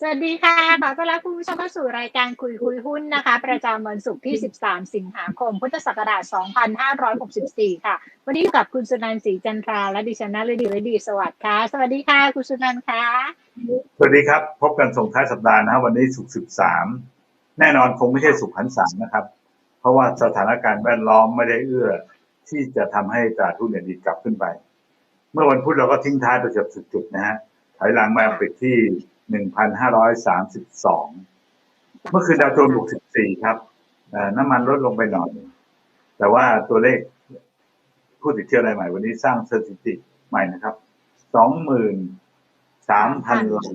สวัสดีค่ะ ขอต้อนรับคุณผู้ชมเข้าสู่รายการคุยคุยหุ้นนะคะ ประจำวันศุกร์ที่ 13 สิงหาคม พุทธศักราช 2564 ค่ะ วันนี้อยู่กับคุณสุนันท์ศรีจันทราและดิฉันนฤดีฤดีสวัสดิ์ค่ะ สวัสดีค่ะ คุณสุนันท์ค่ะ สวัสดีครับ พบกันส่งท้ายสัปดาห์นะฮะวันนี้ศุกร์สิบสามแน่นอนคงไม่ใช่สุขหันษานะครับ เพราะว่าสถานการณ์แวดล้อมไม่ได้เอื้อ ที่จะทำให้ตลาดหุ้นเนี่ยดีกลับขึ้นไป เมื่อวันพุธเราก็ทิ้งท้ายไปเกือบสุดจุดนะฮะถอยหลังมาปิดที่ หนึ่งพันห้าร้อยสามสิบสองเมื่อคืนดาวโจนส์บวกสิบสี่ครับน้ำมันลดลงไปหน่อย แต่ว่าตัวเลขผู้ติดเชื้อรายใหม่ วันนี้สร้างสถิติใหม่นะครับสองหมื่นสามพันราย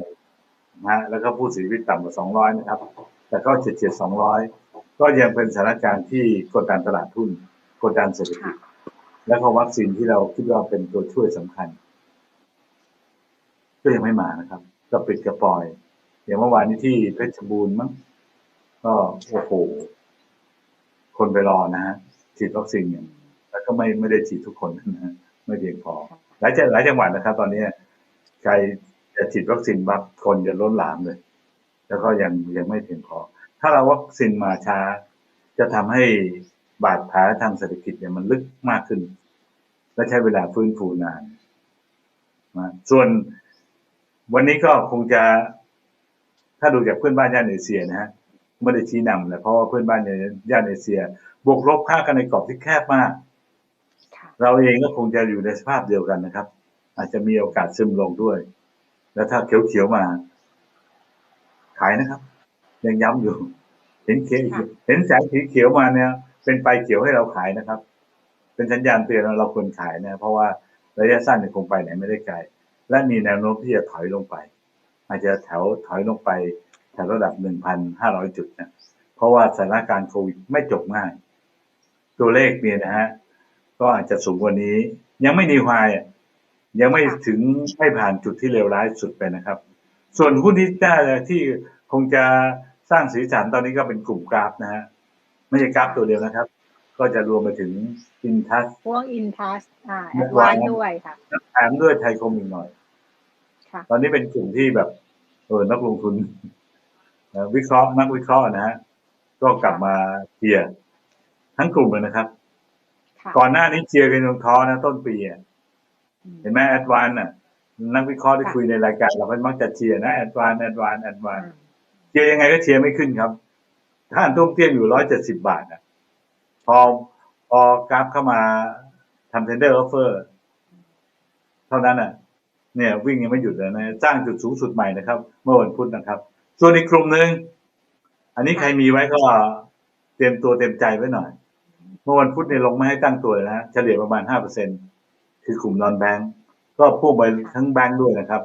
นะฮะแล้วก็ผู้เสียชีวิตต่ำกว่า200นะครับ แต่ก็เฉียดเฉียด200ก็ยังเป็นสถานการณ์ที่กดดันตลาดทุนกดดันเศรษฐกิจแล้วก็วัคซีนที่เราคิดว่าเป็นตัวช่วยสำคัญ ก็ยังไม่มานะครับ ก็ปิดกระปล่อยอย่างเมื่อวานนี้ที่เพชรบูรณ์มั้งก็โอ้โหคนไปรอนะฮะฉีดวัคซีนอย่างแล้วก็ไม่ไม่ได้ฉีดทุกคนนะฮะไม่เพียงพอหลายจังหลายจังหวัดนะครับ ตอนนี้ใครจะฉีดวัคซีนบับคนจะล้นหลามเลย แล้วก็ยังยังไม่เพียงพอ ถ้าเราวัคซีนมาช้า จะทำให้บาดแผลทางเศรษฐกิจเนี่ยมันลึกมากขึ้น และใช้เวลาฟื้นฟูนานนะส่วน วันนี้ก็คงจะ ถ้าดูจากเพื่อนบ้านย่านเอเชียนะฮะไม่ได้ชี้นำเลยเพราะว่าเพื่อนบ้านย่านเอเชีย บวกลบค่ากันในกรอบที่แคบมากค่ะเราเองก็คงจะอยู่ในสภาพเดียวกันนะครับ อาจจะมีโอกาสซึมลงด้วย แล้วถ้าเขียวๆมา ขายนะครับ ยังย้ำอยู่ เห็นเขียวค่ะเห็นแสงสีเขียวมาเนี่ย เป็นไปเขียวให้เราขายนะครับ เป็นสัญญาณเตือนว่าเราควรขายนะ เพราะว่าระยะสั้นเนี่ยคงไปไหนไม่ได้ไกล และมีแนวโน้มที่จะถอยลงไป อาจจะแถวถอยลงไปแถวระดับหนึ่งพันห้าร้อยจุดนะเพราะว่าสถานการณ์โควิดไม่จบง่าย ตัวเลขเนี่ยนะฮะก็อาจจะสูงกว่านี้ ยังไม่นิวไฮอะยังไม่ค่ะถึงไม่ผ่านจุดที่เลวร้ายสุดไปนะครับ ส่วนหุ้นที่ได้ที่คงจะสร้างสีสันตอนนี้ก็เป็นกลุ่มกราฟนะฮะไม่ใช่กราฟตัวเดียวนะครับ ก็จะรวมไปถึงอินทัสพวกอินทัสอ่าแอเมื่ดอวาวานนด้วยค่ะแถมด้วยไทยคมอีกหน่อยค่ะ ตอนนี้เป็นกลุ่มที่แบบเออนักลงทุนเอ่อวิเคราะห์นักวิเคราะห์นะฮะก็กลับมาเชียร์ทั้งกลุ่มเลยนะครับค่ะก่อนหน้านี้เชียร์กันจนท้อนะ ต้นปีอะอืมเห็นไหมแอดวานน่ะ นักวิเคราะห์ที่ค่ะคุยในรายการเราก็มักจะเชียร์นะแอดวานแอดวานแอดวานอืมเชียร์ยังไงก็เชียร์ไม่ขึ้นครับท่านทุ่มเตี้ยมอยู่ร้อยเจ็ดสิบาทอะพอพอกราฟเข้ามาทำเทนเดอร์ออฟเฟอร์ เท่านั้นอะ เนี่ยวิ่งยังไม่หยุดเลยนะสร้างจุดสูงสุดใหม่นะครับ เมื่อวันพุธนะครับ ส่วนอีกกลุ่มหนึ่งอันนี้ใครมีไว้ก็เตรียมตัวเตรียมใจไว้หน่อย เมื่อวันพุธเนี่ยลงไม่ให้ตั้งตัวเลยนะเฉลี่ยประมาณห้าเปอร์เซ็นคือกลุ่มนอนแบงก์ก็พุ่งไปทั้งแบงก์ด้วยนะครับ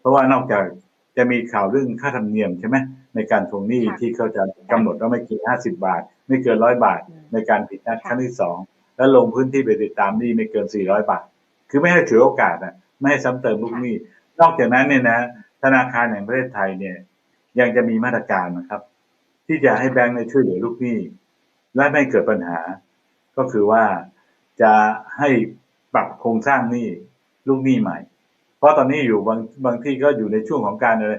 เพราะว่านอกจากจะมีข่าวเรื่องค่าธรรมเนียมใช่ไหมในการทวงหนี้ค่ะที่เขาจะกำหนดว่าไม่เกินห้าสิบาท ไม่เกินร้อยบาทอืมในการผิดนัดค่ะครั้งที่สองแล้วลงพื้นที่ไปติดตามหนี้ไม่เกินสี่ร้อยบาท คือไม่ให้ถือโอกาสนะ ไม่ให้ซ้ำเติมลูกหนี้นอกจากนั้นเนี่ยนะ ธนาคารแห่งประเทศไทยเนี่ย ยังจะมีมาตรการนะครับ ที่จะให้แบงก์ในยช่วยเหลือลูกหนี้ และไม่เกิดปัญหา ก็คือว่าจะให้ปรับโครงสร้างหนี้ลูกหนี้ใหม่ เพราะตอนนี้อยู่บางบางที่ก็อยู่ในช่วงของการอะไร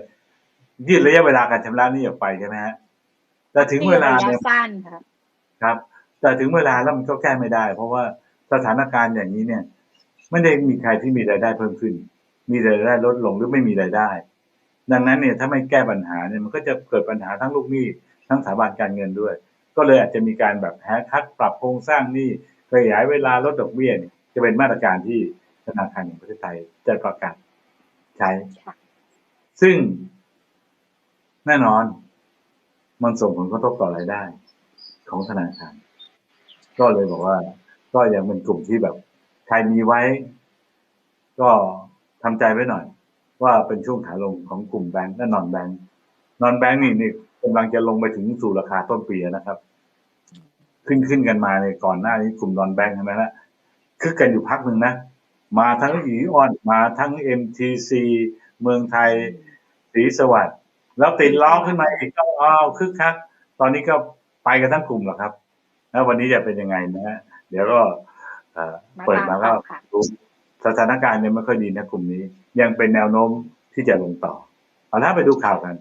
ยืดระยะเวลาการชำระหนี้ออกไปใช่ไหมฮะแต่ถึงเวลาระเนี่ยยะสั้นค่ะครับ แต่ถึงเวลาแล้วมันก็แก้ไม่ได้ เพราะว่าสถานการณ์อย่างนี้เนี่ย ไม่ได้มีใครที่มีรายได้เพิ่มขึ้น มีรายได้ลดลงหรือไม่มีรายได้ ดังนั้นเนี่ยถ้าไม่แก้ปัญหาเนี่ยมันก็จะเกิดปัญหาทั้งลูกหนี้ทั้งสถาบันการเงินด้วย ก็เลยอาจจะมีการแบบแฮคัดปรับโครงสร้างหนี้ขยายเวลาลดดอกเบี้ยเนี่ยจะเป็นมาตรการที่ธนาคารแห่งประเทศไทยจะประกาศใช้ค่ะซึ่งแน่นอน มันส่งผลกระทบต่อรายได้ ของธนาคาร ก็เลยบอกว่า ก็ยังเป็นกลุ่มที่แบบ ใครมีไว้ ก็ทำใจไว้หน่อย ว่าเป็นช่วงขาลงของกลุ่มแบงก์และนอนแบงก์นอนแบงก์นี่นี่กำลังจะลงไปถึงสู่ราคาต้นปีนะครับ ขึ้นขึ้นกันมาในก่อนหน้านี้กลุ่มนอนแบงก์ใช่ไหมละคึกกันอยู่พักหนึ่งนะ มาทั้งอีออนมาทั้ง MTC เมืองไทยศรีสวัสดิ์แล้วติดล้อขึ้นมาอีกก็อ้าวคึกคักตอนนี้ก็ไปกันทั้งกลุ่มแล้วครับ แล้ววันนี้จะเป็นยังไงนะฮะเดี๋ยวก็ เอ่อมาเปิดมาก็ตามข่าวค่ะดูสถานการณ์เนี่ยไม่ค่อยดีนะกลุ่มนี้ ยังเป็นแนวโน้มที่จะลงต่อ เอาละไปดูข่าวกัน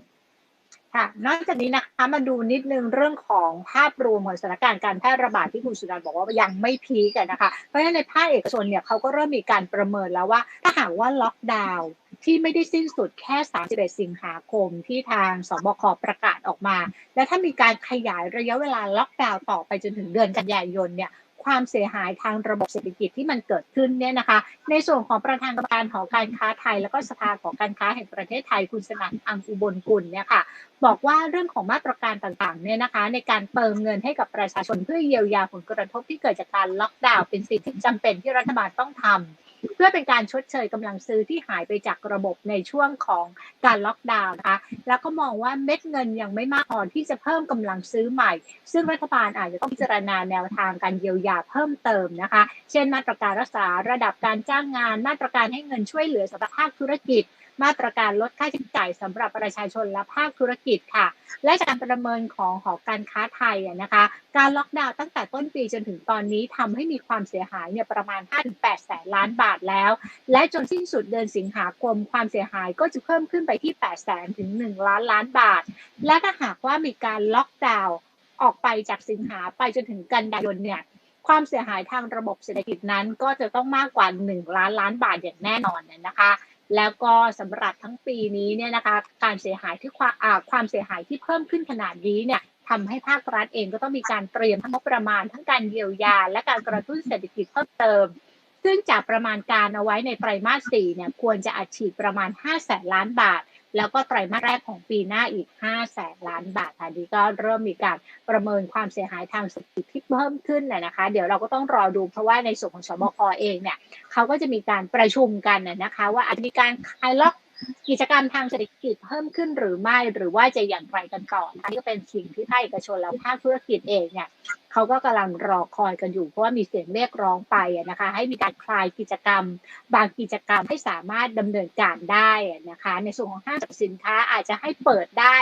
ค่ะ นอกจากนี้นะคะมาดูนิดนึงเรื่องของภาพรวมของสถานการณ์การแพร่ระบาดที่คุณสุนันท์บอกว่ายังไม่พีกอะนะคะ เพราะฉะนั้นในภาคเอกชนเนี่ยเขาก็เริ่มมีการประเมินแล้วว่า ถ้าหากว่าล็อกดาวน์ที่ไม่ได้สิ้นสุดแค่ 31 สิงหาคมที่ทางสบคประกาศออกมา และถ้ามีการขยายระยะเวลาล็อกดาวน์ต่อไปจนถึงเดือนกันยายนเนี่ย ความเสียหายทางระบบเศรษฐกิจที่มันเกิดขึ้นเนี่ยนะคะ ในส่วนของประธานกรรมการหอการค้าไทย แล้วก็สภาของการค้าแห่งประเทศไทยคุณสนั่นอังอุบลกุลเนี่ยค่ะบอกว่าเรื่องของมาตรการต่างๆเนี่ยนะคะ ในการเติมเงินให้กับประชาชนเพื่อเยียวยาผลกระทบที่เกิดจากการล็อกดาวน์เป็นสิ่งที่จำเป็นที่รัฐบาลต้องทำ เพื่อเป็นการชดเชยกำลังซื้อที่หายไปจากระบบในช่วงของการล็อกดาวน์นะคะแล้วก็มองว่าเม็ดเงินยังไม่มากพอที่จะเพิ่มกำลังซื้อใหม่ ซึ่งรัฐบาลอาจจะต้องพิจารณาแนวทางการเยียวยาเพิ่มเติมนะคะ เช่น มาตรการรักษาระดับการจ้างงาน มาตรการให้เงินช่วยเหลือสำหรับภาคธุรกิจ มาตรการลดค่าใช้จ่ายสำหรับประชาชนและภาคธุรกิจค่ะ และจากการประเมินของหอการค้าไทยนะคะ การล็อกดาวน์ตั้งแต่ต้นปีจนถึงตอนนี้ทำให้มีความเสียหายเนี่ยประมาณ 5-8 แสนล้านบาทแล้ว และจนสิ้นสุดเดือนสิงหาคมความเสียหายก็จะเพิ่มขึ้นไปที่ 8 แสนถึง 1 ล้านล้านบาท และถ้าหากว่ามีการล็อกดาวน์ออกไปจากสิงหาไปจนถึงกันยายนเนี่ยความเสียหายทางระบบเศรษฐกิจนั้นก็จะต้องมากกว่า 1 ล้านล้านบาทอย่างแน่นอนนะคะ แล้วก็สำหรับทั้งปีนี้เนี่ยนะคะการเสียหายที่ความความเสียหายที่เพิ่มขึ้นขนาดนี้เนี่ยทำให้ภาครัฐเองก็ต้องมีการเตรียมทั้งงบประมาณทั้งการเยียวยา และการกระตุ้นเศรษฐกิจเพิ่มเติม ซึ่งจากประมาณการเอาไว้ในไตรมาสสี่เนี่ยควรจะอัดฉีดประมาณ5แสนล้านบาท แล้วก็ไตรมาสแรกของปีหน้าอีก5แสนล้านบาทอันนี้ก็เริ่มมีการประเมินความเสียหายทางเศรษฐกิจที่เพิ่มขึ้นนะนะคะ เดี๋ยวเราก็ต้องรอดูเพราะว่าในส่วนของสบคเองเนี่ยเขาก็จะมีการประชุมกันนะนะคะ ว่าอาจจะมีการคลายล็อก กิจกรรมทางเศรษฐกิจเพิ่มขึ้นหรือไม่หรือว่าจะอย่างไรกันก่อนอันนี้ก็เป็นสิ่งที่ภาคเอกชนและภาคธุรกิจเองเนี่ยเขาก็กำลังรอคอยกันอยู่เพราะว่ามีเสียงเรียกร้องไปนะคะ ให้มีการคลายกิจกรรม บางกิจกรรมให้สามารถดำเนินการได้นะคะ ในส่วนของห้างสรรพสินค้าอาจจะให้เปิดได้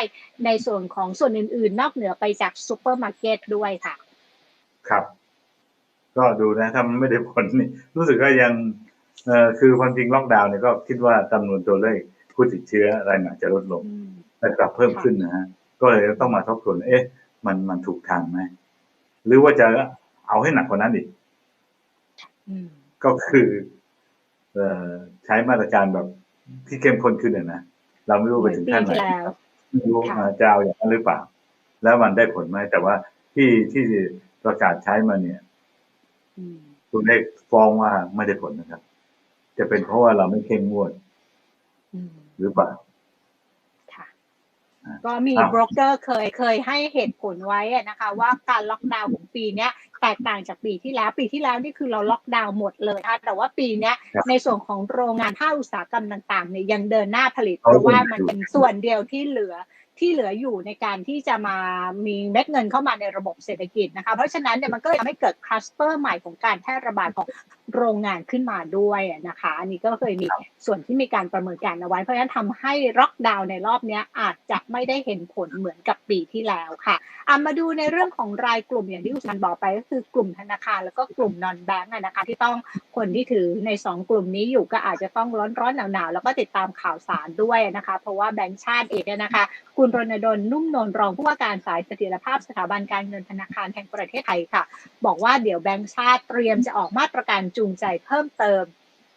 ในส่วนของส่วนอื่น ๆ นอกเหนือไปจากซูเปอร์มาร์เก็ตด้วยค่ะ ครับ ก็ดูนะถ้ามันไม่ได้ผลนี่รู้สึกว่ายัง เอ่อคือความจริงล็อกดาวน์เนี่ยก็คิดว่าจำนวนตัวเลขผู้ติดเชื้อรายใหม่จะลดลงอืมแต่กลับเพิ่มขึ้นนะฮะ ก็เลยต้องมาทบทวน เอ๊ะ มันมันถูกทางไหม หรือว่าจะเอาให้หนักกว่านั้นอีกอืมก็คือเอ่อใช้มาตรการแบบที่เข้มข้นขึ้นน่ะนะเราไม่รู้เหไปมือนถึงปีขั้นไหนที่แล้วไม่รู้ค่ะอ่าจะเอาอย่างนั้นหรือเปล่า แล้วมันได้ผลไหมแต่ว่าที่ที่ประกาศใช้มาเนี่ยอืมตัวเลขฟ้องว่าไม่ได้ผลนะครับ จะเป็นเพราะว่าเราไม่เข้มงวดอืมหรือเปล่าค่ะอ่าก็มีอ้าวโบรกเกอร์เคยเคยให้เหตุผลไว้อะนะคะ ว่าการล็อกดาวน์ของปีเนี้ยแตกต่างจากปีที่แล้ว ปีที่แล้วนี่คือเราล็อกดาวน์หมดเลยค่ะแต่ว่าปีเนี้ยครับในส่วนของโรงงานภาคอุตสาหกรรมต่างๆเนี่ยยังเดินหน้าผลิตเขาเพราะว่ายังมันอยู่เป็นส่วนเดียวที่เหลือที่เหลืออยู่ในการที่จะมามีเม็ดเงินเข้ามาในระบบเศรษฐกิจนะคะ เพราะฉะนั้นเนี่ยมันก็เลยทำให้เกิดคลัสเตอร์ใหม่ของการแพร่ระบาดของโรงงานขึ้นมาด้วยอะนะคะ อันนี้ก็เคยมีส่วนที่มีการประเมินการเอาไว้ เพราะฉะนั้นทำให้ล็อกดาวน์ในรอบเนี้ยอาจจะไม่ได้เห็นผลเหมือนกับปีที่แล้วค่ะอะมาดูในเรื่องของรายกลุ่มอย่างที่คุณชันบอกไปก็คือกลุ่มธนาคารแล้วก็กลุ่มนอนแบงก์นะคะที่ต้องคนที่ถือในสองกลุ่มนี้อยู่ก็อาจจะต้องร้อนร้อนหนาวหนาวๆแล้วก็ติดตามข่าวสารด้วยนะคะ เพราะว่าแบงก์ชาติเองเนี่ยนะคะ คุณรณดลนุ่มนวลรองผู้ว่าการสายเสถียรภาพสถาบันการเงินธนาคารแห่งประเทศไทยค่ะ บอกว่าเดี๋ยวแบงก์ชาติเตรียมจะออกมาตรการจูงใจเพิ่มเติม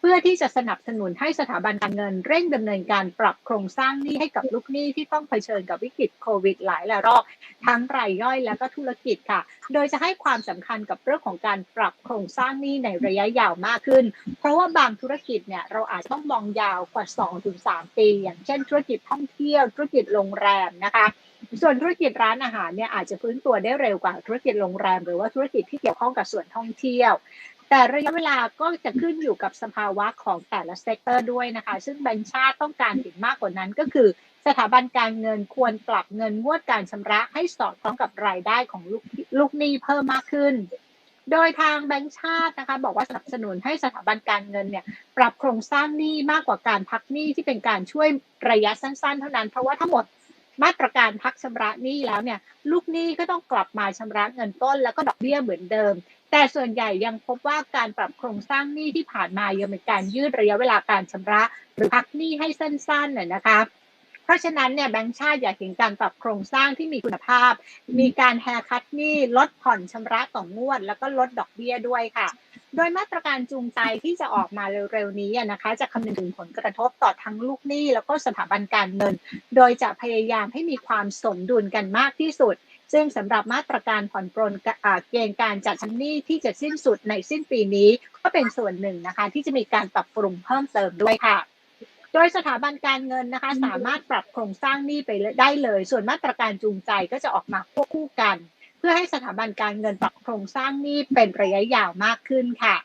เพื่อที่จะสนับสนุนให้สถาบันการเงิน เร่งดำเนินการปรับโครงสร้างหนี้ให้กับลูกหนี้ที่ต้องเผชิญกับวิกฤตโควิดหลายระลอกทั้งรายย่อยและก็ธุรกิจค่ะ โดยจะให้ความสำคัญกับเรื่องของการปรับโครงสร้างหนี้ในระยะยาวมากขึ้น เพราะว่าบางธุรกิจเนี่ยเราอาจต้องมองยาวกว่า 2-3 ปี อย่างเช่น ธุรกิจท่องเที่ยว ธุรกิจโรงแรมนะคะส่วนธุรกิจร้านอาหารเนี่ยอาจจะฟื้นตัวได้เร็วกว่าธุรกิจโรงแรม หรือว่าธุรกิจที่เกี่ยวข้องกับส่วนท่องเที่ยว แต่ระยะเวลาก็จะขึ้นอยู่กับสภาวะของแต่ละเซกเตอร์ด้วยนะคะ ซึ่งแบงก์ชาติต้องการเห็นมากกว่านั้นก็คือ สถาบันการเงินควรปรับเงินงวดการชำระให้สอดคล้องกับรายได้ของลูกลูกหนี้เพิ่มมากขึ้น โดยทางแบงก์ชาตินะคะบอกว่าสนับสนุนให้สถาบันการเงินเนี่ยปรับโครงสร้างหนี้มากกว่าการพักหนี้ที่เป็นการช่วยระยะสั้น ๆ เท่านั้น เพราะว่าทั้งหมดมาตรการพักชำระหนี้แล้วเนี่ยลูกหนี้ก็ต้องกลับมาชำระเงินต้นแล้วก็ดอกเบี้ยเหมือนเดิม แต่ส่วนใหญ่ยังพบว่าการปรับโครงสร้างหนี้ที่ผ่านมายังเป็นการยืดระยะเวลาการชำระหรือพักหนี้ให้สั้นๆน่ะนะคะเพราะฉะนั้นเนี่ยแบงก์ชาติอยากเห็นการปรับโครงสร้างที่มีคุณภาพ มีการแฮร์คัตหนี้ลดผ่อนชำระต่องวด แล้วก็ลดดอกเบี้ยด้วยค่ะ โดยมาตรการจูงใจที่จะออกมาเร็วๆนี้นะคะ จะคำนึงถึงผลกระทบต่อทั้งลูกหนี้ แล้วก็สถาบันการเงิน โดยจะพยายามให้มีความสมดุลกันมากที่สุด ซึ่งสำหรับมาตรการผ่อนปรนเกณฑ์การจัดชั้นหนี้ที่จะสิ้นสุดในสิ้นปีนี้ ก็เป็นส่วนหนึ่งนะคะ ที่จะมีการปรับปรุงเพิ่มเติมด้วยค่ะโดยสถาบันการเงินนะคะสามารถปรับโครงสร้างหนี้ไปได้เลย ส่วนมาตรการจูงใจก็จะออกมาควบคู่กัน เพื่อให้สถาบันการเงินปรับโครงสร้างหนี้เป็นระยะยาวมากขึ้นค่ะ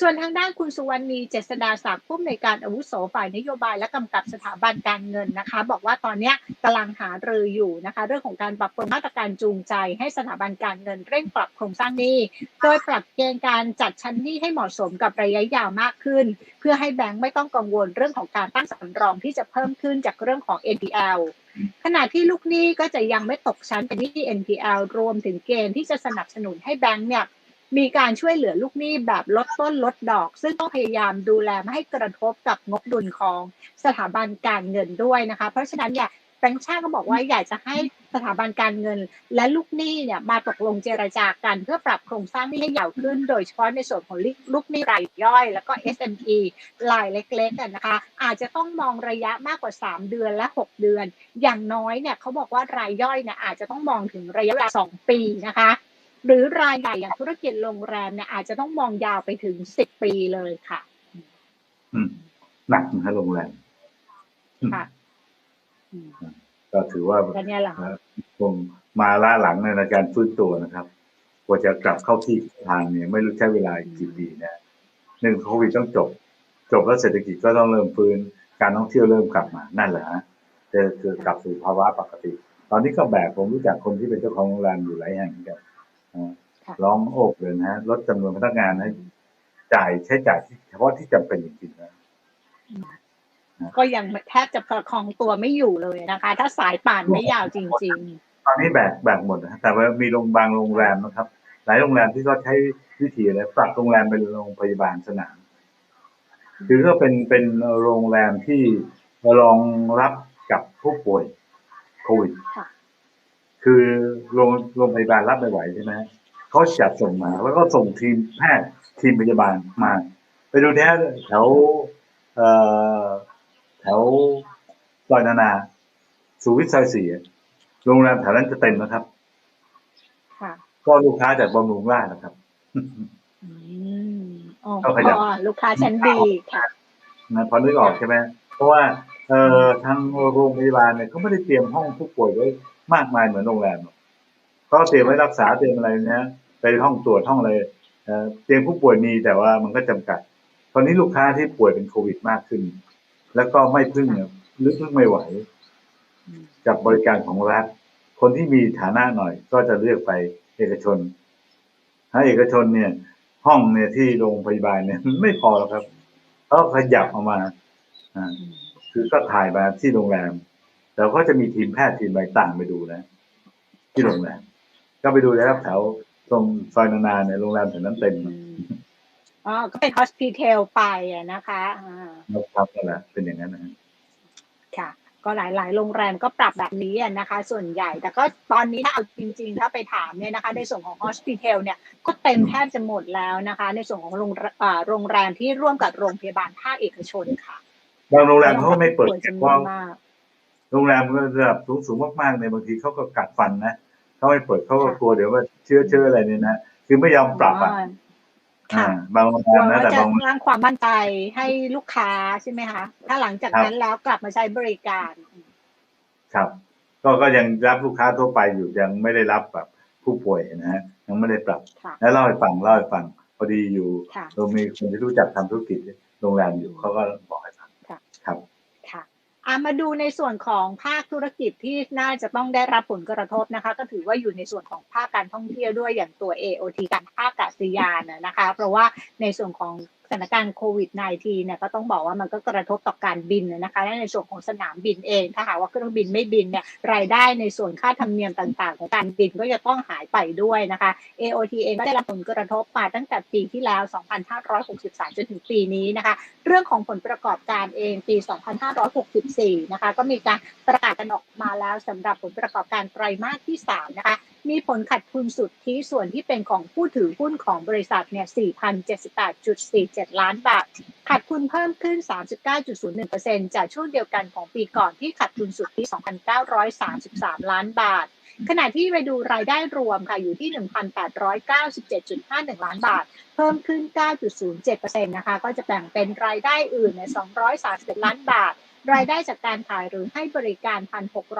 ส่วนทางด้านคุณสุวรรณีเจษดาศักดิ์ผู้อำนวยการอาวุโสฝ่ายนโยบายและกำกับสถาบันการเงินนะคะ บอกว่าตอนนี้กำลังหารืออยู่นะคะ เรื่องของการปรับปรุงมาตรการจูงใจ ให้สถาบันการเงินเร่งปรับโครงสร้างหนี้ โดยปรับเกณฑ์การจัดชั้นหนี้ให้เหมาะสมกับระยะยาวมากขึ้น เพื่อให้แบงค์ไม่ต้องกังวลเรื่องของการตั้งสำรองที่จะเพิ่มขึ้นจากเรื่องของ NPL ขณะที่ลูกหนี้ก็จะยังไม่ตกชั้นเป็นหนี้ NPL รวมถึงเกณฑ์ที่จะสนับสนุนให้แบงค์เนี่ย มีการช่วยเหลือลูกหนี้แบบลดต้นลดดอก ซึ่งต้องพยายามดูแลไม่ให้กระทบกับงบดุลของสถาบันการเงินด้วยนะคะ เพราะฉะนั้นเนี่ยแบงค์ชาติก็บอกว่าอยากจะให้สถาบันการเงิน และลูกหนี้เนี่ยมาตกลงเจรจากัน เพื่อปรับโครงสร้างหนี้ให้ยาวขึ้น โดยเฉพาะในส่วนของลูกหนี้รายย่อย แล้วก็ SME รายเล็กๆนะคะ อาจจะต้องมองระยะมากกว่า 3 เดือนและ 6 เดือน อย่างน้อยเนี่ยเขาบอกว่ารายย่อยเนี่ยอาจจะต้องมองถึงระยะเวลา2ปีนะคะ หรือรายใหญ่อย่างธุรกิจโรงแรมเนี่ยอาจจะต้องมองยาวไปถึง10ปีเลยค่ะอืมหนักนะฮะโรงแรมค่ะอืมก็ถือว่าก็เนี่ยแหละค่ะคงมาล่าหลังในการฟื้นตัวนะครับกว่าจะกลับเข้าที่ทางเนี่ยไม่รู้ใช้เวลาอีกกี่ปีนะหนึ่งโควิดต้องจบ จบแล้วเศรษฐกิจก็ต้องเริ่มฟื้น การท่องเที่ยวเริ่มกลับมานั่นแหละฮะจะคือกลับสู่ภาวะปกติ ตอนนี้ก็แบกผมรู้จักคนที่เป็นเจ้าของโรงแรมอยู่หลายแห่งเหมือนกันนะค่ะ ร้องโอกเลยนะฮะลดจำนวนพนักงานให้จ่ายใช้จ่ายที่เฉพาะที่จำเป็นจริงๆนะก็ยังแทบจะประคองตัวไม่อยู่เลยนะคะ ถ้าสายป่านไม่ยาวจริงตอนนี้แบกแบกหมดนะฮะแต่ว่ามีโรงบางโรงแรมนะครับ หลายโรงแรมที่เขาใช้วิธีอะไรปรับโรงแรมเป็นโรงพยาบาลสนามคือก็เป็นเป็นโรงแรมที่รองรับกับผู้ป่วยโควิด ค่ะคือโรงโรงพยาบาลรับไม่ไหวใช่ไหมเขาจัดส่งมา แล้วก็ส่งทีมแพทย์ทีมพยาบาลมา ไปดูแถวแถวเอ่อแถวซอยนานา สุวิทย์ซอยสี่อะโรงแรมแถวนั้นจะเต็มนะครับๆค่ะ ก็ลูกค้าจากบำรุงราษฎร์นะครับอืมอ๋อก็ขยับลูกค้าชั้นดีค่ะนะพอนึกออกใช่ไหมเพราะว่าเอ่อทางโรงพยาบาลเนี่ยเขาไม่ได้เตรียมห้องผู้ป่วยไว้ มากมายเหมือนโรงแรมหรอกเขาเตรียมไว้รักษาเตรียมอะไรนะไปห้องตรวจห้องอะไรเอ่อเตียงผู้ป่วยมีแต่ว่ามันก็จำกัด ตอนนี้ลูกค้าที่ป่วยเป็นโควิดมากขึ้น แล้วก็ไม่พึ่งเนี่ยลึกพึ่งไม่ไหว กับบริการของรัฐ คนที่มีฐานะหน่อยก็จะเลือกไปเอกชน ถ้าเอกชนเนี่ย ห้องเนี่ยที่โรงพยาบาลเนี่ยไม่พอแล้วครับเขาขยับออกมา อ่า คือก็ถ่ายมาที่โรงแรม แต่ก็จะมีทีมแพทย์ทีมอะไรต่างไปดูนะ ที่โรงแรมก็ไปดูแล้วแถวตรงซอยนานาเนี่ยโรงแรมแถวนั้นเต็มอืมอ๋อก็เป็น hospital ไปอะนะคะอ่านะครับนั่นแหละเป็นอย่างนั้นนะฮะค่ะก็หลาย ๆ โรงแรมก็ปรับแบบนี้อะนะคะ ส่วนใหญ่ แต่ก็ตอนนี้ถ้าเอาจริง ๆ ถ้าไปถามเนี่ยนะคะ ในส่วนของ hospital เนี่ยก็เต็มแทบจะหมดแล้วนะคะ ในส่วนของโรงอ่าโรงแรมที่ร่วมกับโรงพยาบาลภาคเอกชนค่ะ บางโรงแรมเขาก็ไม่เปิดป่วยจำนเพวนราะมาก โรงแรมก็ระดับสูงสูงๆมากๆเนี่ยบางทีเขาก็กัดฟันนะเขาไม่เปิดเขาก็กลัวเดี๋ยวว่าเชื้อเชื้ออะไรเนี่ยนะคือไม่ยอมปรับอะค่ะอ่าบางโรงกแรลัวมนะว่าแต่จะบางสร้างความมั่นใจให้ลูกค้าใช่ไหมคะถ้าหลังจากนั้นแล้วกลับมาใช้บริการ ครับ ก็ก็ยังรับลูกค้าทั่วไปอยู่ยังไม่ได้รับแบบผู้ป่วยนะฮะยังไม่ได้ปรับค่ะแล้วเล่าให้ฟังเล่าให้ฟังพอดีอยู่ค่ะเรามีคนที่รู้จักทำธุรกิจโรงแรมอยู่เขาก็บอกให้ฟัง ค่ะ ครับ ค่ะ อะมาดูในส่วนของภาคธุรกิจที่น่าจะต้องได้รับผลกระทบนะคะ ก็ถือว่าอยู่ในส่วนของภาคการท่องเที่ยวด้วยอย่างตัว AOT การท่าอากาศยานนะนะคะ เพราะว่าในส่วนของ สถานการณ์โควิด -19 เนี่ยก็ต้องบอกว่ามันก็กระทบต่อการบินนะคะและในส่วนของสนามบินเอง ถ้าหากว่าเครื่องบินไม่บินเนี่ยรายได้ในส่วนค่าธรรมเนียมต่าง ๆ ของการบินก็จะต้องหายไปด้วยนะคะ AOT เองก็ได้รับผลกระทบมาตั้งแต่ปีที่แล้ว 2563 จนถึงปีนี้นะคะ เรื่องของผลประกอบการเองปี 2564 นะคะ ก็มีการประกาศกันออกมาแล้วสำหรับผลประกอบการไตรมาสที่ 3 นะคะ มีผลขาดทุนสุดที่ส่วนที่เป็นของผู้ถือหุ้นของบริษัทเนี่ย 4,078.47 ล้านบาท ขาดทุนเพิ่มขึ้น 39.01%จากช่วงเดียวกันของปีก่อนที่ขาดทุนสุดที่ 2,933 ล้านบาท ขณะที่ไปดูรายได้รวมค่ะอยู่ที่ 1,897.51 ล้านบาท เพิ่มขึ้น 9.07%นะคะ ก็จะแบ่งเป็นรายได้อื่นใน 231 ล้านบาท รายได้จากการขายหรือให้บริการ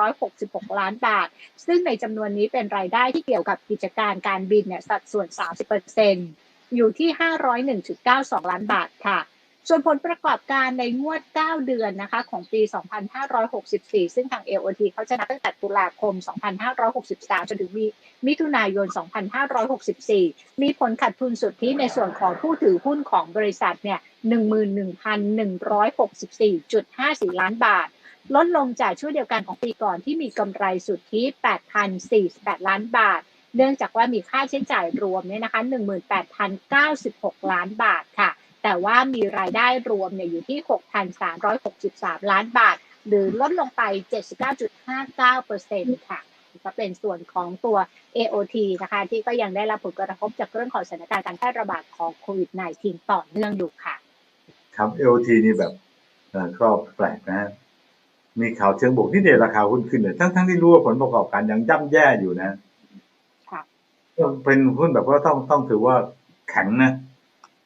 1,666 ล้านบาท ซึ่งในจำนวนนี้เป็นรายได้ที่เกี่ยวกับกิจการการบินเนี่ยสัดส่วน 30%อยู่ที่ 501.92 ล้านบาทค่ะ ส่วนผลประกอบการในงวด 9 เดือนนะคะของปี 2564 ซึ่งทาง AOT เขาจะนับตั้งแต่ตุลาคม 2563 จนถึงมีมิถุนายน 2564 มีผลขาดทุนสุทธิในส่วนของผู้ถือหุ้นของบริษัทเนี่ย 11,164.54 ล้านบาท ลดลงจากช่วงเดียวกันของปีก่อนที่มีกำไรสุทธิ 8,048 ล้านบาท เนื่องจากว่ามีค่าใช้จ่ายรวมเนี่ยนะคะ 18,096 ล้านบาทค่ะ แต่ว่ามีรายได้รวมเนี่ยอยู่ที่ 6,363 ล้านบาท หรือลดลงไป 79.59%ค่ะก็เป็นส่วนของตัว AOT นะคะที่ก็ยังได้รับผลกระทบจากเรื่องของสถานการณ์การแพร่ระบาดของโควิด -19 ต่อเนื่องอยู่ค่ะ ครับ LT นี่แบบเอ่อก็แปลกนะฮะมีข่าวเชิงบวกที่เดราคาหุ้นขึ้นเลยทั้งทั้งที่รู้ว่าผลประกอบการยังย่ำแย่อยู่นะค่ะก็เป็นหุ้นแบบว่าต้องต้องถือว่าแข็งนะ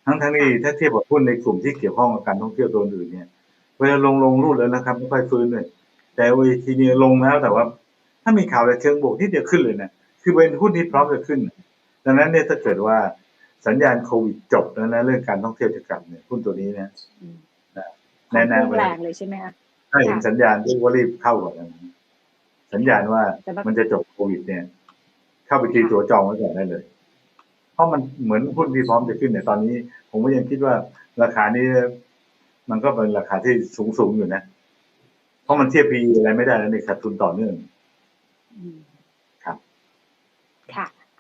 ทั้งทั้งที่ถ้าเทียบกับหุ้นในกลุ่มที่เกี่ยวข้องกับการท่องเที่ยวตัวอื่นเนี่ย เวลาลงลงรูดแล้วนะครับไม่ค่อยฟื้นเลยแต่วีทีนี้ลงแล้วแต่ว่า ถ้ามีข่าวแต่เชิงบวกที่เดียวขึ้นเลยนะคือเป็นหุ้นที่พร้อมจะขึ้น ดังนั้นเนี่ยถ้าเกิดว่าสัญญาณโควิดจบแล้วนะเรื่องการท่องเที่ยวจะกลับเนี่ยหุ้นตัวนี้นะอืมแน่ๆพุ่งแรงเลยใช่ไหมคะถ้าเห็นสัญญาณที่ว่ารีบเข้าก่อนนะสัญญาณว่าแต่ว่ามันจะจบโควิดเนี่ย เข้าไปตีตัวจองไว้ก่อนได้เลย เพราะมันเหมือนหุ้นที่พร้อมจะขึ้นเนี่ยตอนนี้ ผมก็ยังคิดว่าราคานี้มันก็เป็นราคาที่สูงสูงๆอยู่นะ เพราะมันเทียบพีอะไรไม่ได้แล้วนี่ขาดทุนต่อเนื่อง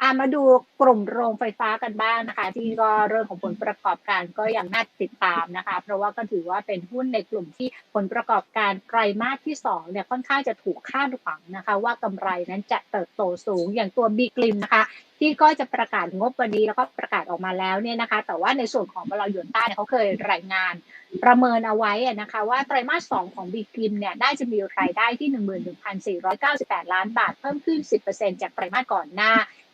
อะมาดูกลุ่มโรงไฟฟ้ากันบ้างนะคะ ที่ก็เรื่องของผลประกอบการก็ยังน่าติดตามนะคะ เพราะว่าก็ถือว่าเป็นหุ้นในกลุ่มที่ผลประกอบการไตรมาสที่สองเนี่ยค่อนข้างจะถูกคาดหวังนะคะ ว่ากำไรนั้นจะเติบโตสูงอย่างตัวบีกลิมนะคะที่ก็จะประกาศงบวันนี้แล้วก็ประกาศออกมาแล้วเนี่ยนะคะ แต่ว่าในส่วนของบลยนต้าเนี่ยเขาเคยรายงานประเมินเอาไว้นะคะ ว่าไตรมาสสองของบีกิมเนี่ยได้จะมีรายได้ที่ 11,498 ล้านบาท เพิ่มขึ้น 10%จากไตรมาสก่อนหน้า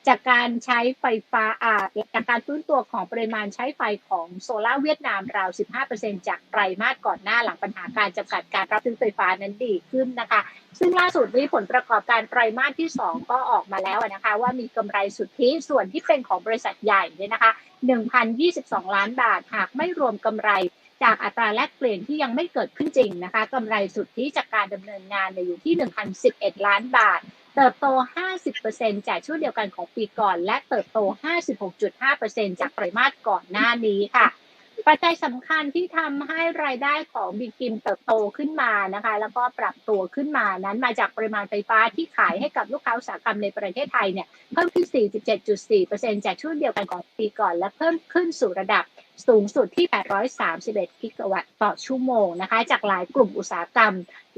จากการใช้ไฟฟ้าอ่าจากการฟื้นตัวของปริมาณใช้ไฟของโซลาเวียดนามราว 15%จากไตรมาสก่อนหน้าหลังปัญหาการจำกัดการรับซื้อไฟฟ้านั้นดีขึ้นนะคะ ซึ่งล่าสุดนี้ผลประกอบการไตรมาสที่ 2 ก็ออกมาแล้วนะคะ ว่ามีกำไรสุทธิส่วนที่เป็นของบริษัทใหญ่เนี่ยนะคะ 1,022 ล้านบาทหากไม่รวมกำไรจากอัตราแลกเปลี่ยนที่ยังไม่เกิดขึ้นจริงนะคะกำไรสุทธิจากการดำเนินงานเนี่ยอยู่ที่ 1,011 ล้านบาท เติบโต 50%จากช่วงเดียวกันของปีก่อน และเติบโต 56.5%จากไตรมาสก่อนหน้านี้ค่ะ ปัจจัยสำคัญที่ทำให้รายได้ของบิกิมเติบโตขึ้นมานะคะ แล้วก็ปรับตัวขึ้นมานั้นมาจากปริมาณไฟฟ้าที่ขายให้กับลูกค้าอุตสาหกรรมในประเทศไทยเนี่ยเพิ่มขึ้น 47.4%จากช่วงเดียวกันของปีก่อน และเพิ่มขึ้นสู่ระดับ สูงสุดที่ 831 กิกะวัตต์ต่อชั่วโมงนะคะ จากหลายกลุ่มอุตสาหกรรม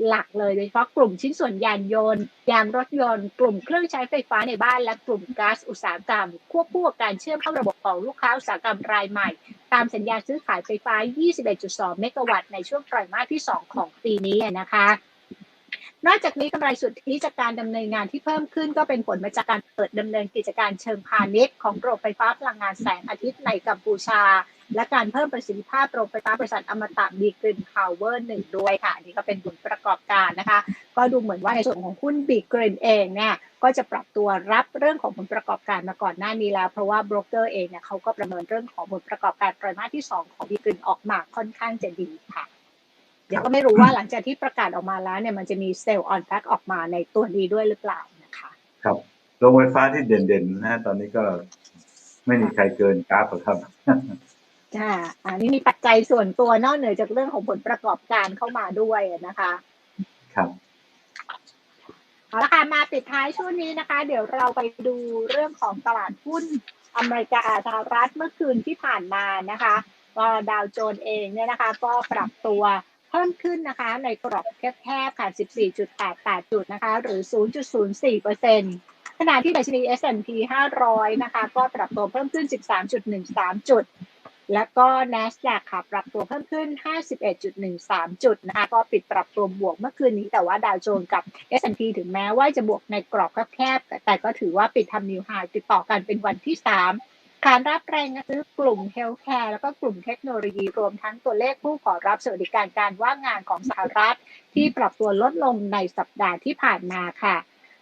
หลักเลย โดยเฉพาะกลุ่มชิ้นส่วนยานยนต์ ยางรถยนต์ กลุ่มเครื่องใช้ไฟฟ้าในบ้านและกลุ่มก๊าซอุตสาหกรรม ควบคู่กับการเชื่อมเข้าระบบของลูกค้าอุตสาหกรรมรายใหม่ ตามสัญญาซื้อขายไฟฟ้า 21.2 เมกะวัตต์ในช่วงไตรมาสที่ 2 ของปีนี้นะคะ นอกจากนี้กำไรสุทธิจากการดำเนินงานที่เพิ่มขึ้นก็เป็นผลมาจากการเปิดดำเนินกิจการเชิงพาณิชย์ของโรงไฟฟ้าพลังงานแสงอาทิตย์ในกัมพูชา และการเพิ่มประสิทธิภาพโรงไฟฟ้าบริษัทอมตะบีกรินพาวเวอร์หนึ่งด้วยค่ะอันนี่ก็เป็นผลประกอบการนะคะ ก็ดูเหมือนว่าในส่วนของหุ้นบีกรินเองเนี่ยก็จะปรับตัวรับเรื่องของผลประกอบการมาก่อนหน้านี้แล้ว เพราะว่าบรกเกอร์เองเนี่ยเขาก็ประเมินเรื่องของผลประกอบการไตรมาสที่ 2 ของบีกรินออกมาค่อนข้างจะดีค่ะ ยวก็ไม่รู้ว่าหลังจากที่ประกาศออกมาแล้วเนี่ยมันจะมีเซลล์ออนแฟกออกมาในตัวนี้ด้วยหรือเปล่านะคะ ครับโรงไฟฟ้าที่เด่นๆนะตอนนี้ก็ไม่มีใครเกินกราฟหรอกครับจ้าอันนี้มีปัจจัยส่วนตัวนอกเหนือจากเรื่องของผลประกอบการเข้ามาด้วยนะคะ ครับเอาละค่ะมาปิดท้ายช่วงนี้นะคะ เดี๋ยวเราไปดูเรื่องของตลาดหุ้นอเมริกาสหรัฐเมื่อคืนที่ผ่านมานะคะก็ดาวโจนส์เองเนี่ยนะคะ ก็ปรับตัว เพิ่มขึ้นนะคะ ในกรอบแคบๆค่ะ 14.88 จุดนะคะ หรือ 0.04เปอร์เซ็นต์ขณะที่ดัชนี S&P 500 นะคะ ก็ปรับตัวเพิ่มขึ้น 13.13 จุด แล้วก็ NASDAQ ค่ะ ปรับตัวเพิ่มขึ้น 51.13 จุดนะคะ ก็ปิดปรับตัวบวกเมื่อคืนนี้ แต่ว่าดาวโจนส์กับ S&P ถึงแม้ว่าจะบวกในกรอบแคบๆ แต่แต่ก็ถือว่าปิดทำนิวไฮติดต่อกันเป็นวันที่ 3 การรับแรงซื้อกลุ่มเฮลท์แคร์แล้วก็กลุ่มเทคโนโลยีรวมทั้งตัวเลขผู้ขอรับสวัสดิการการว่างงานของสหรัฐ ที่ปรับตัวลดลงในสัปดาห์ที่ผ่านมาค่ะ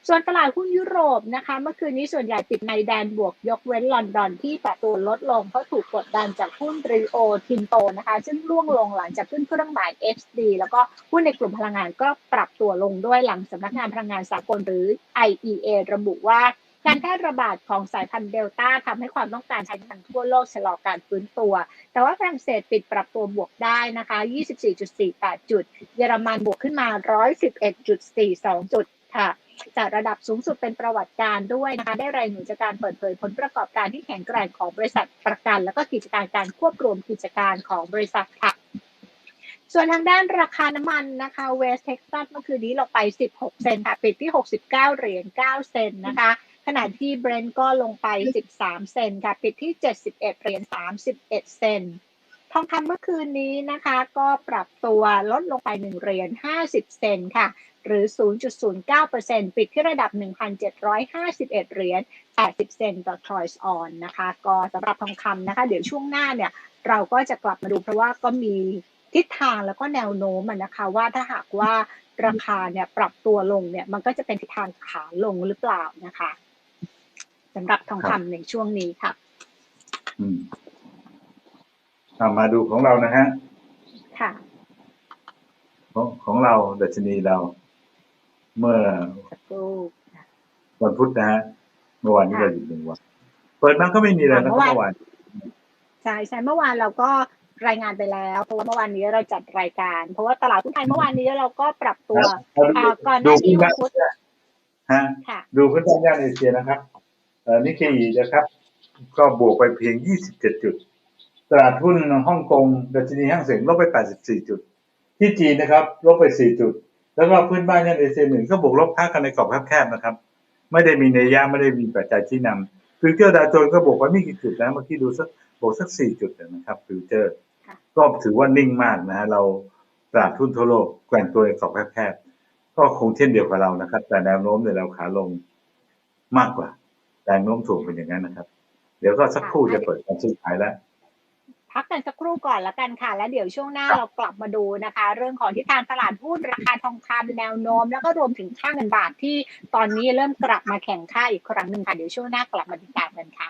ส่วนตลาดหุ้นยุโรปนะคะ เมื่อคืนนี้ส่วนใหญ่ปิดในแดนบวกยกเว้นลอนดอนที่ปรับตัวลดลง เพราะถูกกดดันจากหุ้นรีโอทินโตนะคะ ซึ่งร่วงลงหลังจากขึ้นเครื่องหมาย XD แล้วก็หุ้นในกลุ่มพลังงานก็ปรับตัวลงด้วยหลังสำนักงานพลังงานสากลหรือ IEA ระบุว่า การแพร่ระบาดของสายพันธุ์เดลต้าทำให้ความต้องการใช้น้ำมันทั่วโลกชะลอการฟื้นตัว แต่ว่าฝรั่งเศสปิดปรับตัวบวกได้นะคะ 24.48 จุด เยอรมันบวกขึ้นมา 111.42 จุดค่ะจากระดับสูงสุดเป็นประวัติการด้วยนะคะ ได้แรงหนุนจากการเปิดเผยผลประกอบการที่แข็งแกร่งของบริษัทประกัน แล้วก็กิจการการควบรวมกิจการของบริษัทค่ะ ส่วนทางด้านราคาน้ำมันนะคะเวสเท็กซัสเมื่อคืนนี้ลงไป 16 เซนค่ะ ปิดที่ 69 เหรียญ 9 เซนนะคะ ขณะที่เบรนท์ก็ลงไป 13 เซนค่ะ ปิดที่ 71 เหรียญ 31 เซน ทองคำเมื่อคืนนี้นะคะ ก็ปรับตัวลดลงไป 1 เหรียญ 50 เซนค่ะ หรือ 0.09%ปิดที่ระดับ 1,751 เหรียญ 80 เซนต์ต่อทรอยส์ออนนะคะ ก็สำหรับทองคำนะคะ เดี๋ยวช่วงหน้าเนี่ย เราก็จะกลับมาดูเพราะว่าก็มีทิศทางแล้วก็แนวโน้มนะคะว่าถ้าหากว่าราคาเนี่ยปรับตัวลงเนี่ยมันก็จะเป็นทิศทางขาลงหรือเปล่านะคะ สำหรับทองคำในช่วงนี้ค่ะอืมเอามาดูของเรานะฮะ ค่ะ ของของเราดัชนีเรา เมื่อสักครู่ค่ะวันพุธนะฮะ เมื่อวานนี้ค่ะเราหยุดหนึ่งวัน เปิดมาก็ไม่มีอะไรนะเมื่เมื่อวานอวาน ใช่ใช่เมื่อวานเราก็รายงานไปแล้วเพราะว่าเมื่อวานนี้เราจัดรายการ เพราะว่าตลาดหุ้นไทยเมื่อวานนี้เราก็ปรับตัวเอาดูอ่าก่อนหดูน้าพื้นี้นวันบ้านพุธฮะค่ะดูพื้นบ้านย่านเอเชียนะครับเอ่อ นิกเกอีนะครับ ก็บวกไปเพียง 27 จุด ตลาดหุ้นฮ่องกงดัชนีห้างเสียงลบไป 84 จุด ที่จีนนะครับลบไป 4 จุด แล้วก็เพื่อนบ้านย่านเอเชียหนึ่งก็บวกลบค่ากันในกรอบแคบๆนะครับ ไม่ได้มีเนยยะไม่ได้มีปัจจัยชี้นำฟิวเจอร์ดาวโจนส์ก็บวกไปไม่กี่จุดนะเมื่อกี้ดูสักบวกสัก 4 จุดนะครับฟิวเจอร์ค่ะก็ถือว่านิ่งมากนะฮะเราตลาดหุ้นทั่วโลกแกว่งตัวในกรอบแคบๆก็คงเช่นเดียวกับเรานะครับ แต่แนวโน้มเนี่ยเราขาลงมากกว่า แรงโน้มถ่วงเป็นอย่างนั้นนะครับ เดี๋ยวก็สักครู่จะเปิดการซื้อขายแล้วพักกันสักครู่ก่อนแล้วกันค่ะ แล้วเดี๋ยวช่วงหน้าเรากลับมาดูนะคะ เรื่องของทิศทางตลาดหุ้นราคาทองคำแนวโน้ม แล้วก็รวมถึงค่าเงินบาทที่ตอนนี้เริ่มกลับมาแข่งค่าอีกครั้งหนึ่งค่ะ เดี๋ยวช่วงหน้ากลับมาติดตามกันค่ะ